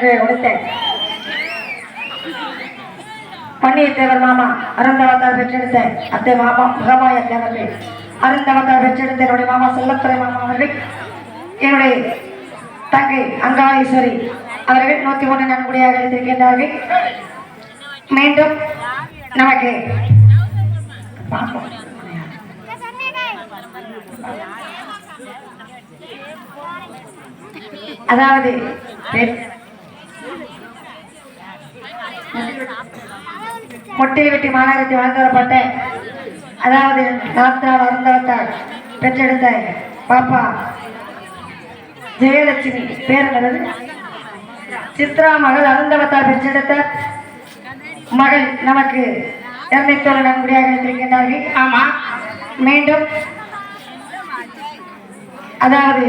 நமக்கு நன்கு கொடுத்தேன் பன்னீர் தேவர் மாமா அருந்தவத்தார் பெற்றெடுத்த அத்தை மாமா மகமாய தேவர்கள் அருந்தவத்தார் பெற்றெடுத்த என்னுடைய மாமா செல்லத்துறை மாமா அவர்கள் என்னுடைய தங்கை அங்காளீஸ்வரி அவர்கள் நூத்தி ஒன்று நன்கொடையாக எடுத்திருக்கின்றார்கள் மீண்டும் நமக்கு அதாவது மொட்டில் வெட்டி மாநகரத்தை வாழ்ந்து வரப்பட்ட அதாவது காத்தால் அருந்தவத்தால் பெற்றெடுத்த பாப்பா ஜெயலட்சுமி பேர் என்னது சித்ரா மகள் அருந்தவத்தா பெற்றெடுத்த மகள் நமக்கு இரநூத்தோடு நன்கொடையாக இருந்திருக்கின்றார்கள். ஆமாம் மீண்டும். அதாவது